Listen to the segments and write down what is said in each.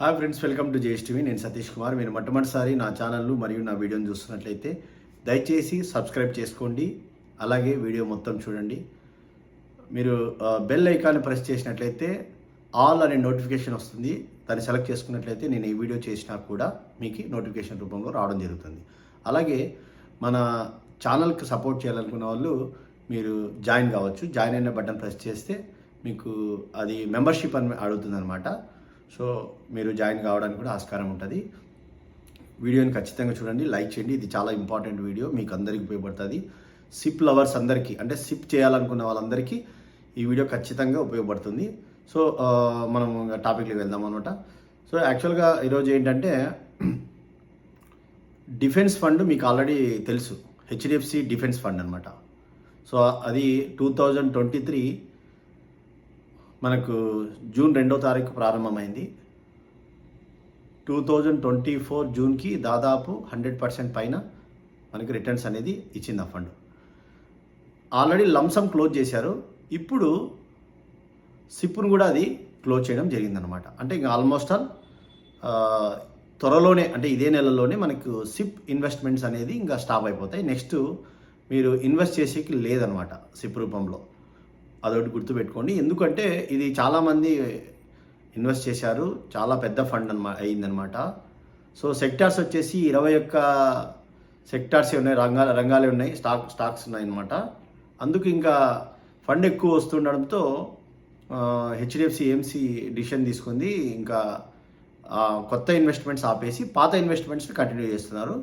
Hi friends welcome to JSTV. నేను సతీష్ కుమార్. మీరు మొట్టమొదటిసారి నా ఛానల్ మరియు నా వీడియోని చూస్తున్నట్లయితే దయచేసి సబ్స్క్రైబ్ చేసుకోండి. అలాగే వీడియో మొత్తం చూడండి. మీరు బెల్ ఐకాన్ని ప్రెస్ చేసినట్లయితే ఆల్ అనే నోటిఫికేషన్ వస్తుంది. దాన్ని సెలెక్ట్ చేసుకున్నట్లయితే నేను ఈ వీడియో చేసినా కూడా మీకు నోటిఫికేషన్ రూపంలో రావడం జరుగుతుంది. అలాగే మన ఛానల్కి సపోర్ట్ చేయాలనుకున్న వాళ్ళు మీరు జాయిన్ కావచ్చు. జాయిన్ అయిన బటన్ ప్రెస్ చేస్తే మీకు అది మెంబర్షిప్ అని అడుగుతుంది సో మీరు జాయిన్ కావడానికి కూడా ఆస్కారం ఉంటుంది. వీడియోని ఖచ్చితంగా చూడండి లైక్ చేయండి. ఇది చాలా ఇంపార్టెంట్ వీడియో మీకు అందరికీ ఉపయోగపడుతుంది. సిప్ లవర్స్ అందరికీ అంటే సిప్ చేయాలనుకున్న వాళ్ళందరికీ ఈ వీడియో ఖచ్చితంగా ఉపయోగపడుతుంది. సో మనం టాపిక్లోకి వెళ్దాం అనమాట సో యాక్చువల్గా ఈరోజు ఏంటంటే డిఫెన్స్ ఫండ్ మీకు ఆల్రెడీ తెలుసు. హెచ్డిఎఫ్సి డిఫెన్స్ ఫండ్ అనమాట సో అది టూ థౌజండ్ ట్వంటీ త్రీ మనకు జూన్ రెండో తారీఖు ప్రారంభమైంది. టూ థౌజండ్ ట్వంటీ ఫోర్ జూన్కి దాదాపు హండ్రెడ్ పర్సెంట్ పైన మనకి రిటర్న్స్ అనేది ఇచ్చింది ఆ ఫండ్. ఆల్రెడీ లంసమ్ క్లోజ్ చేశారు. ఇప్పుడు సిప్ను కూడా అది క్లోజ్ చేయడం జరిగిందనమాట అంటే ఇంకా ఆల్మోస్ట్ ఆల్ త్వరలోనే అంటే ఇదే నెలలోనే మనకు సిప్ ఇన్వెస్ట్మెంట్స్ అనేది ఇంకా స్టాప్ అయిపోతాయి. నెక్స్ట్ మీరు ఇన్వెస్ట్ చేసేకి లేదనమాట సిప్ రూపంలో. అదొకటి గుర్తుపెట్టుకోండి. ఎందుకంటే ఇది చాలామంది ఇన్వెస్ట్ చేశారు. చాలా పెద్ద ఫండ్ అనమా అయిందనమాట. సో సెక్టార్స్ వచ్చేసి ఇరవై ఒక్క సెక్టార్స్ ఉన్నాయి. రంగాల రంగాలే ఉన్నాయి. స్టాక్ స్టాక్స్ ఉన్నాయన్నమాట అందుకు ఇంకా ఫండ్ ఎక్కువ వస్తుండడంతో హెచ్డిఎఫ్సి ఏఎంసీ డిసిషన్ తీసుకుంది. ఇంకా కొత్త ఇన్వెస్ట్మెంట్స్ ఆపేసి పాత ఇన్వెస్ట్మెంట్స్ని కంటిన్యూ చేస్తున్నారు.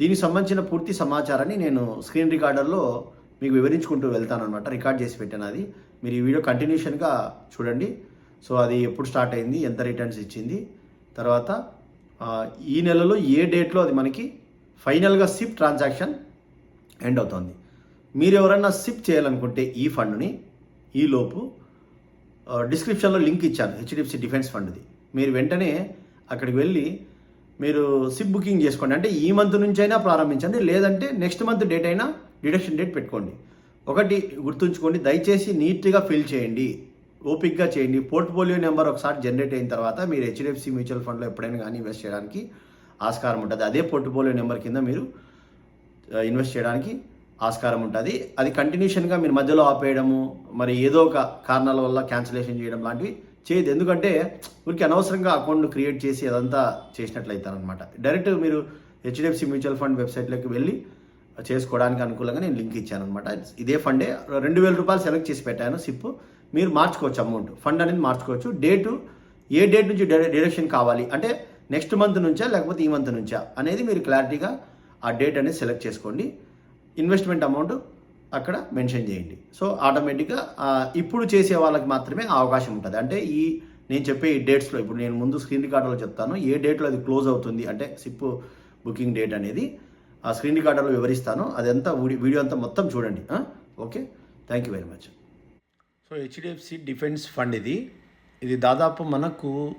దీనికి సంబంధించిన పూర్తి సమాచారాన్ని నేను స్క్రీన్ రికార్డర్లో మీకు వివరించుకుంటూ వెళ్తాను అనమాట రికార్డ్ చేసి పెట్టాను అది. మీరు ఈ వీడియో కంటిన్యూషన్గా చూడండి. సో అది ఎప్పుడు స్టార్ట్ అయింది ఎంత రిటర్న్స్ ఇచ్చింది తర్వాత ఈ నెలలో ఏ డేట్లో అది మనకి ఫైనల్గా సిప్ ట్రాన్సాక్షన్ ఎండ్ అవుతుంది. మీరు ఎవరైనా సిప్ చేయాలనుకుంటే ఈ ఫండ్ని ఈలోపు డిస్క్రిప్షన్లో లింక్ ఇచ్చాను హెచ్డిఎఫ్సి డిఫెన్స్ ఫండ్ది. మీరు వెంటనే అక్కడికి వెళ్ళి మీరు సిప్ బుకింగ్ చేసుకోండి. అంటే ఈ మంత్ నుంచి అయినా ప్రారంభించండి లేదంటే నెక్స్ట్ మంత్ డేట్ అయినా డిడక్షన్ డేట్ పెట్టుకోండి. ఒకటి గుర్తుంచుకోండి దయచేసి నీట్గా ఫిల్ చేయండి. ఓపిక్గా చేయండి. పోర్ట్ఫోలియో నెంబర్ ఒకసారి జనరేట్ అయిన తర్వాత మీరు హెచ్డిఎఫ్సి మ్యూచువల్ ఫండ్లో ఎప్పుడైనా కానీ ఇన్వెస్ట్ చేయడానికి ఆస్కారం ఉంటుంది. అదే పోర్ట్ఫోలియో నెంబర్ కింద మీరు ఇన్వెస్ట్ చేయడానికి ఆస్కారం ఉంటుంది. అది కంటిన్యూషన్గా మీరు మధ్యలో ఆపేయడము మరి ఏదో ఒక కారణాల వల్ల క్యాన్సిలేషన్ చేయడం లాంటివి చేయదు ఎందుకంటే ఊరికి అనవసరంగా అకౌంట్ క్రియేట్ చేసి అదంతా చేసినట్లయితారనమాట డైరెక్ట్ మీరు హెచ్డిఎఫ్సి మ్యూచువల్ ఫండ్ వెబ్సైట్లోకి వెళ్ళి చేసుకోవడానికి అనుకూలంగా నేను లింక్ ఇచ్చాను అనమాట ఇదే ఫండే రెండు వేల రూపాయలు సెలెక్ట్ చేసి పెట్టాను సిప్ మీరు మార్చుకోవచ్చు అమౌంట్. ఫండ్ అనేది మార్చుకోవచ్చు. డేటు ఏ డేట్ నుంచి డిడక్షన్ కావాలి? అంటే నెక్స్ట్ మంత్ నుంచా లేకపోతే ఈ మంత్ నుంచా? అనేది మీరు క్లారిటీగా ఆ డేట్ అనేది సెలెక్ట్ చేసుకోండి. ఇన్వెస్ట్మెంట్ అమౌంట్ అక్కడ మెన్షన్ చేయండి. సో ఆటోమేటిక్గా ఇప్పుడు చేసే వాళ్ళకి మాత్రమే అవకాశం ఉంటుంది. అంటే ఈ నేను చెప్పే ఈ డేట్స్లో ఇప్పుడు నేను ముందు స్క్రీన్ రికార్డులో చెప్తాను. ఏ డేట్లో అది క్లోజ్ అవుతుంది? అంటే సిప్ బుకింగ్ డేట్ అనేది. ఆ స్క్రీన్ రికార్డర్లో వివరిస్తాను. అదంతా వీడి- వీడియో అంతా మొత్తం చూడండి. Okay? Thank you very much so HDFC defence fund ఇది. ఇది దాదాపు మనకు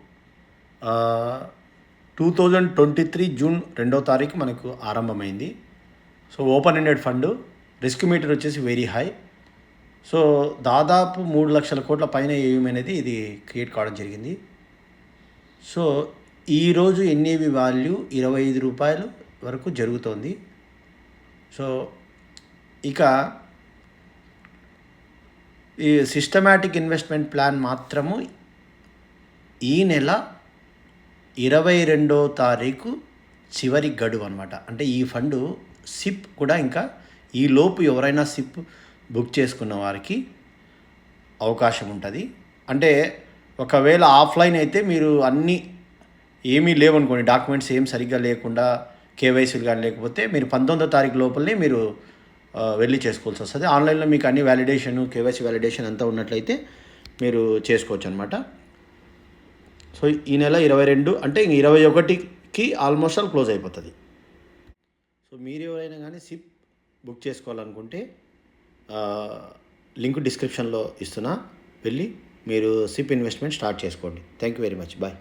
two thousand twenty three June రెండో తారీఖు మనకు ఆరంభమైంది. So open ended fund risk meter వచ్చేసి వెరీ హై సో దాదాపు మూడు లక్షల కోట్ల పైన ఏమనేది అనేది ఇది క్రియేట్ కావడం జరిగింది. సో ఈరోజు ఎన్ఏవి వాల్యూ ఇరవై ఐదు రూపాయలు. వరకు జరుగుతోంది. సో ఇక ఈ సిస్టమాటిక్ ఇన్వెస్ట్మెంట్ ప్లాన్ మాత్రము ఈ నెల ఇరవై రెండో తారీఖు చివరి గడువు అనమాట అంటే ఈ ఫండ్ సిప్ కూడా ఇంకా ఈ లోపు ఎవరైనా సిప్ బుక్ చేసుకున్న వారికి అవకాశం ఉంటుంది. అంటే ఒకవేళ ఆఫ్లైన్ అయితే మీరు అన్నీ ఏమీ లేవనుకోండి డాక్యుమెంట్స్ ఏం సరిగ్గా లేకుండా కేవైసీలు కానీ లేకపోతే మీరు పంతొమ్మిదో తారీఖు లోపలనే మీరు వెళ్ళి చేసుకోవాల్సి వస్తుంది. ఆన్లైన్లో మీకు అన్ని వ్యాలిడేషన్ కేవైసీ వ్యాలిడేషన్ అంతా ఉన్నట్లయితే మీరు చేసుకోవచ్చు అనమాట సో ఈ నెల ఇరవై రెండు అంటే ఇంక ఇరవై ఒకటికి ఆల్మోస్ట్ ఆల్ క్లోజ్ అయిపోతుంది. సో మీరు ఎవరైనా కానీ సిప్ బుక్ చేసుకోవాలనుకుంటే లింక్ డిస్క్రిప్షన్లో ఇస్తున్నా. వెళ్ళి మీరు సిప్ ఇన్వెస్ట్మెంట్ స్టార్ట్ చేసుకోండి. Thank you very much bye